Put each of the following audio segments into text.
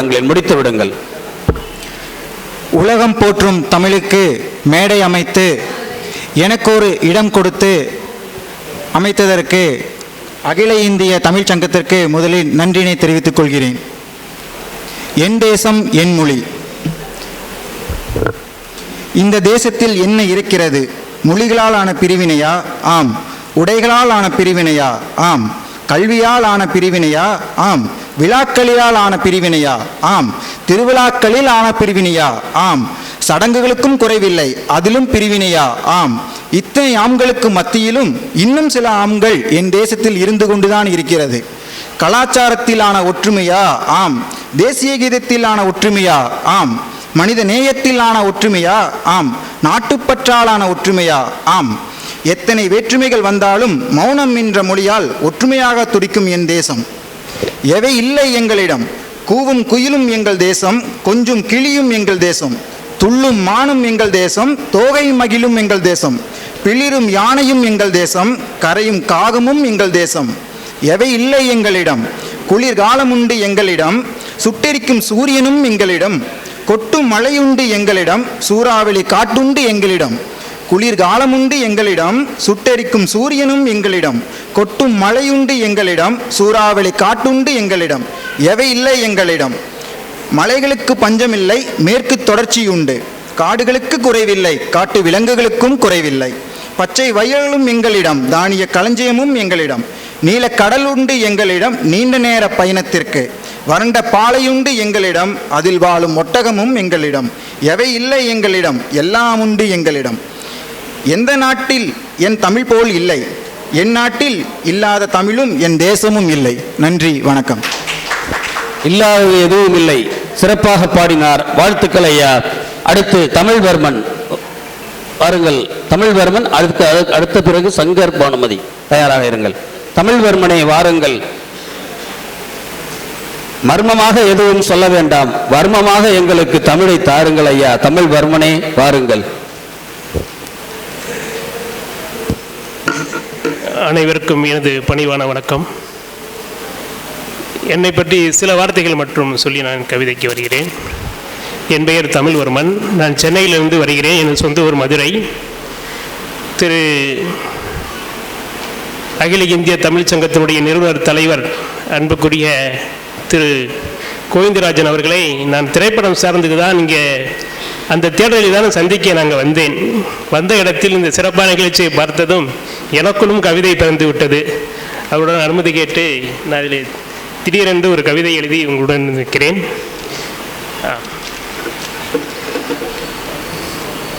நிமிடங்களில் முடித்து விடுங்கள். உலகம் போற்றும் தமிழுக்கு மேடை அமைத்து எனக்கு ஒரு இடம் கொடுத்து அமைத்ததற்கு அகில இந்திய தமிழ்ச் சங்கத்திற்கு முதலில் நன்றினை தெரிவித்துக் கொள்கிறேன். என் தேசம் என் மொழி. இந்த தேசத்தில் என்ன இருக்கிறது? மொழிகளால் ஆன பிரிவினையா? ஆம். உடைகளால் ஆன பிரிவினையா? ஆம். கல்வியால் ஆன பிரிவினையா? ஆம். விழாக்களிலால் ஆன பிரிவினையா? ஆம். திருவிழாக்களில் ஆன பிரிவினையா? ஆம். சடங்குகளுக்கும் குறைவில்லை. அதிலும் பிரிவினையா? ஆம். இத்தனை ஆம்களுக்கு மத்தியிலும் இன்னும் சில ஆம்கள் என் தேசத்தில் இருந்து கொண்டுதான் இருக்கிறது. கலாச்சாரத்திலான ஒற்றுமையா? ஆம். தேசிய கீதத்திலான ஒற்றுமையா? ஆம். மனித நேயத்திலான ஒற்றுமையா? ஆம். நாட்டுப்பற்றாலான ஒற்றுமையா? ஆம். எத்தனை வேற்றுமைகள் வந்தாலும் மௌனம் என்ற மொழியால் ஒற்றுமையாக துடிக்கும் என் தேசம். எவை இல்லை எங்களிடம்? கூவும் குயிலும் எங்கள் தேசம் கொஞ்சும் கிளியும் எங்கள் தேசம் துள்ளும் மானும் எங்கள் தேசம் தோகை மகிழும் எங்கள் தேசம் பிளிரும் யானையும் எங்கள் தேசம் கரையும் காகமும் எங்கள் தேசம். எவை இல்லை எங்களிடம்? குளிர்காலமுண்டு எங்களிடம் சுட்டெரிக்கும் சூரியனும் எங்களிடம் கொட்டும் மழையுண்டு எங்களிடம் சூறாவளி காட்டுண்டு எங்களிடம். குளிர்காலமுண்டு எங்களிடம் சுட்டெரிக்கும் சூரியனும் எங்களிடம் கொட்டும் மழையுண்டு எங்களிடம் சூறாவளி காட்டுண்டு எங்களிடம் எவை இல்லை எங்களிடம்? மலைகளுக்கு பஞ்சமில்லை மேற்கு தொடர்ச்சியுண்டு. காடுகளுக்கு குறைவில்லை காட்டு விலங்குகளுக்கும் குறைவில்லை. பச்சை வயல்களும் எங்களிடம் தானிய களஞ்சியமும் எங்களிடம். நீல கடல் உண்டு எங்களிடம் நீண்ட நேர பயணத்திற்கு. வறண்ட பாலையுண்டு எங்களிடம் அதில் வாழும் ஒட்டகமும் எங்களிடம். எவை இல்லை எங்களிடம் எல்லாம் உண்டு எங்களிடம். எந்த நாட்டில் என் தமிழ் போல் இல்லை? என் நாட்டில் இல்லாத தமிழும் என் தேசமும் இல்லை. நன்றி வணக்கம். இல்லாதது எதுவும் இல்லை. சிறப்பாக பாடினார் வாழ்த்துக்கள் ஐயா. அடுத்து தமிழ்வர்மன். வாருங்கள் தமிழ்வர்மன் அடுத்த அடுத்த பிறகு சங்கர் பானுமதி. தயாராக இருங்கள். தமிழ்வர்மனை வாருங்கள். மர்மமாக எதுவும் சொல்ல வேண்டாம். வர்மமாக எங்களுக்கு தமிழை தாருங்கள் ஐயா. தமிழ்வர்மனே வாருங்கள். அனைவருக்கும் எனது பணிவான வணக்கம். என்னை பற்றி சில வார்த்தைகள் மற்றும் சொல்லி நான் கவிதைக்கு வருகிறேன். என் பெயர் தமிழ்வர்மன். நான் சென்னையிலிருந்து வருகிறேன். எனது சொந்த ஊர் மதுரை. திரு அகில இந்திய தமிழ்ச் சங்கத்தினுடைய நிறுவனர் தலைவர் அன்புக்குரிய திரு கோவிந்தராஜன் அவர்களை நான் திரைப்படம் சார்ந்தது தான் இங்கே அந்த தேடலில் தான் சந்திக்க நாங்கள் வந்தேன். வந்த இடத்தில் இந்த சிறப்பான நிகழ்ச்சியை பார்த்ததும் எனக்குள்ளும் கவிதை பிறந்து விட்டது. அவருடன் அனுமதி கேட்டு நான் இதில் திடீரென்று ஒரு கவிதை எழுதி உங்களுடன் நிற்கிறேன் ஆ.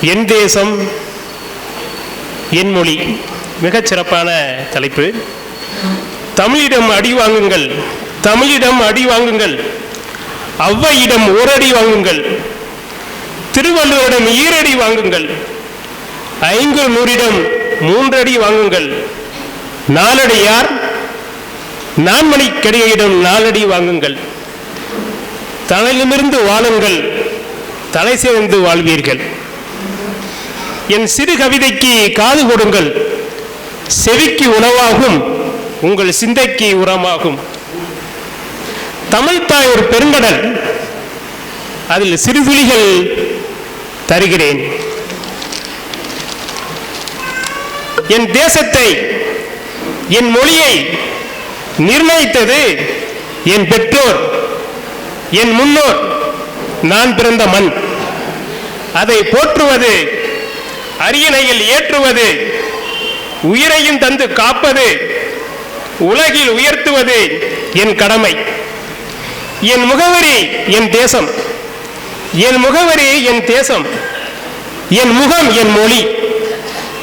என் தேசம் என் மொழி. மிகச் சிறப்பான தலைப்பு. தமிழிடம் அடி வாங்குங்கள். தமிழிடம் அடி வாங்குங்கள். ஔவையிடம் ஓரடி வாங்குங்கள். திருவள்ளுவரிடம் ஈரடி வாங்குங்கள். ஐங்குறு நூறிடம் மூன்றடி வாங்குங்கள். நாலடியார் நான்மணிக்கடியிடம் நாலடி வாங்குங்கள். தலையிலிருந்து வாழுங்கள். தலை சேர்ந்து வாழ்வீர்கள். என் சிறு கவிதைக்கு காது கொடுங்கள். செவிக்கு உணவாகும் உங்கள் சிந்தைக்கு உரமாகும். தமிழ்த்தாய் ஒரு பெருங்கடல். அதில் சிறுதுளிகள் தருகிறேன். என் தேசத்தை என் மொழியை நிர்ணயித்தது என் பெற்றோர் என் முன்னோர் நான் பிறந்த மண். அதை போற்றுவது அரியணையில் ஏற்றுவது உயிரையும் தந்து காப்பது உலகில் உயர்த்துவது என் கடமை. என் முகவரி என் தேசம். என் முகவரி என் தேசம். என் முகம் என் மொழி.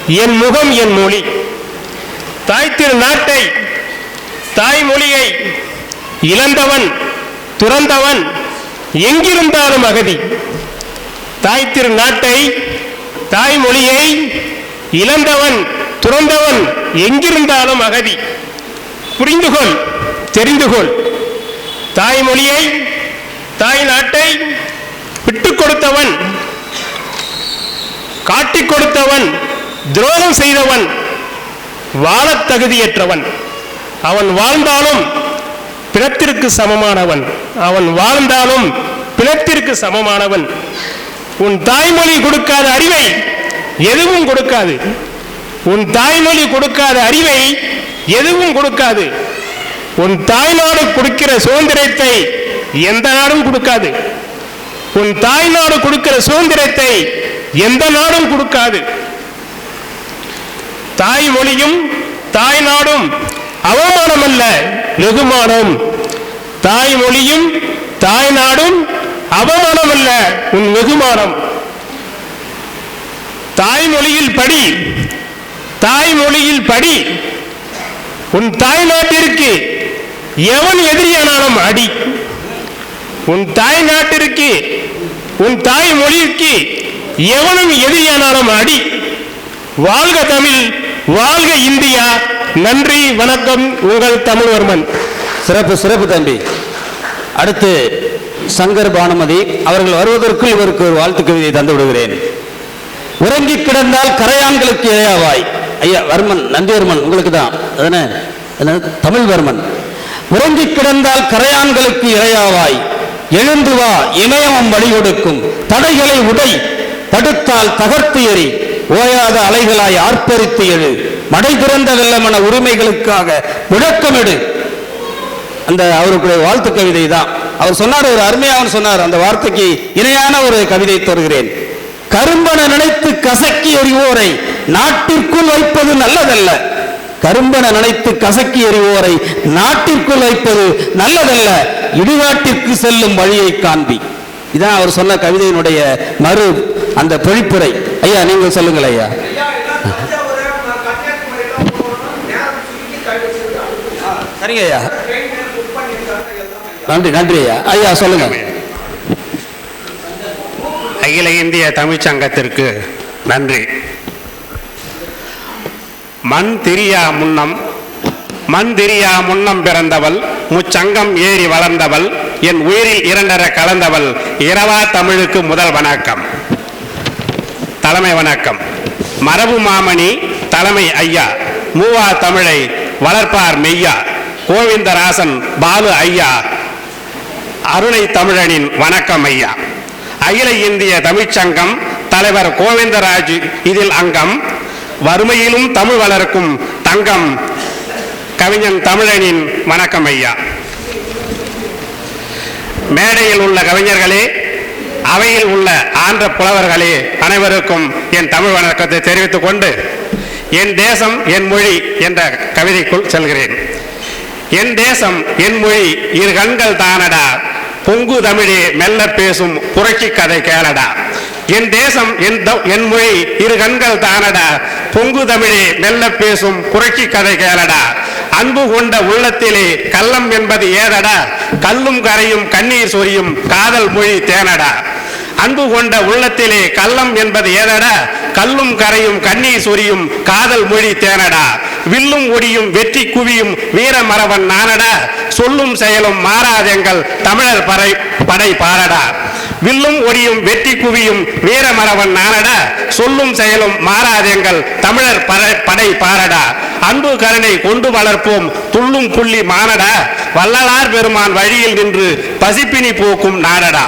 என் முகம் என் மொழி. தாய் திரு நாட்டை தாய்மொழியை இழந்தவன் துறந்தவன் எங்கிருந்தாலும் அகதி. தாய் திரு நாட்டை தாய்மொழியை இழந்தவன் துறந்தவன் எங்கிருந்தாலும் அகதி. புரிந்துகொள் தெரிந்துகொள். தாய்மொழியை தாய் நாட்டை விட்டுக் கொடுத்தவன் காட்டிக் கொடுத்தவன் துரோகம் செய்தவன் வாழத் தகுதியற்றவன். அவன் வாழ்ந்தாலும் பிறத்திற்கு சமமானவன். அவன் வாழ்ந்தாலும் பிணத்திற்கு சமமானவன். உன் தாய்மொழி கொடுக்காத அறிவை எதுவும் கொடுக்காது. உன் தாய்மொழி கொடுக்காத அறிவை எதுவும் கொடுக்காது. உன் தாய்நாடு கொடுக்கிற சுதந்திரத்தை எந்த நாடும் கொடுக்காது. உன் தாய் நாடு கொடுக்கிற சுதந்திரத்தை எந்த நாடும் கொடுக்காது. தாய்மொழியும் தாய்நாடும் அவமானம் அல்ல வெகுமானம். தாய்மொழியும் தாய்நாடும் அவமானம் அல்ல உன் வெகுமானம். தாய்மொழியில் படி தாய்மொழியில் படி உன் தாய் நாட்டிற்கு எவன் எதிரியானாலும் அடி. உன் தாய் நாட்டிற்கு உன் தாய் மொழிக்கு எவனும் எதிரியானாலும் அடி. வாழ்க தமிழ் வாழ்க இந்தியா. நன்றி வணக்கம் உங்கள் தமிழ்வர்மன். சிறப்பு சிறப்பு தம்பி. அடுத்து சங்கர் பானுமதி அவர்கள் வருவதற்குள் இவருக்கு ஒரு வாழ்த்து கவிதையை தந்து விடுகிறேன். உறங்கி கிடந்தால் கரையான்களுக்கு இரையாவாய். ஐயா வர்மன் நந்திவர்மன் உங்களுக்கு தான். அதானே? தமிழ்வர்மன். உறங்கி கிடந்தால் கரையான்களுக்கு இரையாவாய். எழுந்து வா இமயமம் வழி கொடுக்கும் தடைகளை உடை தடுத்தால் தகர்த்து எறி ஓயாத அலைகளாய் ஆர்ப்பரித்து எழு. மடை திறந்த வெள்ளமன உரிமைகளுக்காக முழக்கமிடு. அந்த அவருக்குடைய வாழ்த்து கவிதை தான். அவர் சொன்னார் ஒரு அருமையாக சொன்னார் அந்த வார்த்தைக்கு இணையான ஒரு கவிதை தருகிறேன். கரும்பன நினைத்து கசக்கி எறிவோரை நாட்டிற்குள் வைப்பது நல்லதல்ல. கரும்பன நினைத்து கசக்கி எறிவோரை நாட்டிற்குள் வைப்பது நல்லதல்ல. இடுகாட்டிற்கு செல்லும் வழியை காண்பி. இதான் அவர் சொன்ன கவிதையினுடைய மறு அந்த பொழிப்புரை. ஐயா நீங்கள் சொல்லுங்கள் ஐயா. சரிங்க ஐயா. நன்றி நன்றி ஐயா. ஐயா சொல்லுங்க அகில இந்திய தமிழ்ச் சங்கத்திற்கு நன்றி. மண் திரியா முன்னம். மண் திரியா முன்னம் பிறந்தவள் முச்சங்கம் ஏறி வளர்ந்தவள் என் உயிரில் இரண்டர கலந்தவள். இரவா தமிழுக்கு முதல் வணக்கம். தலைமை வணக்கம். மரபு மாமணி தலைமை ஐயா. மூவா தமிழை வளர்ப்பார் மெய்யா. கோவிந்தராசன் பாலு ஐயா. அருணை தமிழனின் வணக்கம் ஐயா. அகில இந்திய தமிழ்ச்சங்கம் தலைவர் கோவிந்தராஜ் இதில் அங்கம். வறுமையிலும் தமிழ் வளர்க்கும் தங்கம் கவிஞன் தமிழனின் வணக்கம் ஐயா. மேடையில் உள்ள கவிஞர்களே அவையில் உள்ள ஆன்ற புலவர்களே அனைவருக்கும் என் தமிழ் வணக்கத்தை தெரிவித்துக் கொண்டு என் தேசம் என் மொழி என்ற கவிதைக்குள் செல்கிறேன். என் தேசம் என் மொழி இரு கண்கள் தானடா பொங்கு தமிழே மெல்ல பேசும் புரட்சி கதை கேளடா. என் தேசம் என் என் மொழி இரு கண்கள் தானடா. பொங்கு தமிழே மெல்ல பேசும் புரட்சி கதை கேளடா. அன்பு கொண்ட உள்ளத்திலே கள்ளம் என்பது ஏதடா. கல்லும் கரையும் கண்ணீர் சொரியும் காதல் மொழி தேனடா. அன்பு கொண்ட உள்ளத்திலே கள்ளம் என்பது ஏதடா. கல்லும் கரையும் கண்ணீர் சொரியும் காதல் மொழி தேனடா. வில்லும் ஒடியும் வெற்றி குவியும் வீரமரவன் நானடா. சொல்லும் செயலும் மாறாதெங்கள் தமிழர் படை படை பாரடா. வில்லும் ஒடியும் வெற்றி குவியும் வீரமரவன் நானடா. சொல்லும் செயலும் மாறாதெங்கள் தமிழர் படை படை பாரடா. அன்பு கருணை கொண்டு வளர்ப்போம் துள்ளும் புள்ளி மானடா. வள்ளலார் பெருமான் வழியில் நின்று பசிப்பினி போக்கும் நாடடா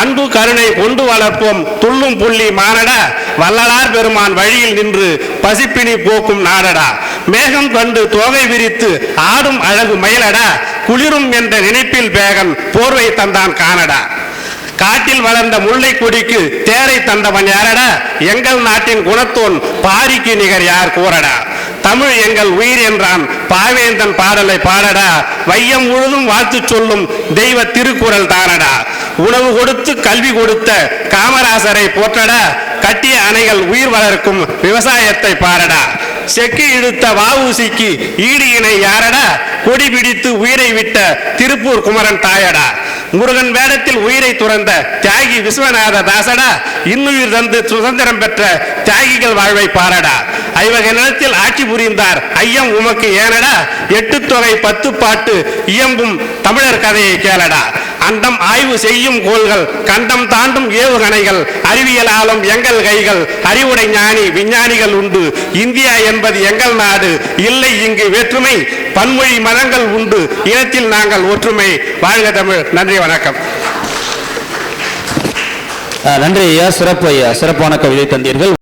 அன்பு கருணை கொண்டு வளர்ப்போம் துள்ளும் புள்ளி மானடா. வள்ளலார் பெருமான் வழியில் நின்று பசிப்பினி போக்கும் நாடடா மேகம் கண்டு தோகை விரித்து ஆடும் அழகு மயிலடா குளிரும் என்ற நினைப்பில் பேகன் போர்வை தந்தான் காணடா காட்டில் வளர்ந்த முல்லை கொடிக்கு தேரை தந்தவன் யாரடா? எங்கள் நாட்டின் குணத்தோன் பாரிக்கு நிகர் யார் கூறடா? தமிழ் எங்கள் உயிர் என்றான் பாவேந்தன் பாடலை பாடடா. வையம் முழுதும் வாழ்த்து சொல்லும் தெய்வ திருக்குறள் தானடா. உணவு கொடுத்து கல்வி கொடுத்த காமராசரை போற்றடா. கட்டிய அணைகள் உயிர் வளர்க்கும் விவசாயத்தை பாரடா செக்கு இழுத்த வாவூசிக்கு ஈடு இணை யாரடா? கொடி பிடித்து உயிரை விட்ட திருப்பூர் குமரன் தாயடா. முருகன் வேடத்தில் உயிரை துறந்த தியாகி விஸ்வநாத தாசடா. இன்னுயிர் தந்து சுதந்திரம் பெற்ற தியாகிகள் வாழ்வை பாரடா. ஐவகை நிலத்தில் ஆட்சி புரிந்தார் ஐயம் உமக்கு ஏனடா? எட்டு தொகை பத்து பாட்டு இயம்பும் தமிழர் கதையை கேளடா. அண்டம் ஆய்வு செய்யும் கோள்கள் கண்டம் தாண்டும் ஏவுகணைகள் அறிவியலாலும் எங்கள் கைகள் அறிவுடை ஞானி விஞ்ஞானிகள் உண்டு. இந்தியா என்பது எங்கள் நாடு. இல்லை இங்கு வேற்றுமை பன்மொழி மதங்கள் உண்டு. இனத்தில் நாங்கள் ஒற்றுமை. வாழ்க தமிழ். நன்றி வணக்கம். நன்றி ஐயா. சிறப்பு ஐயா. சிறப்பான கவிதை தந்தீர்கள்.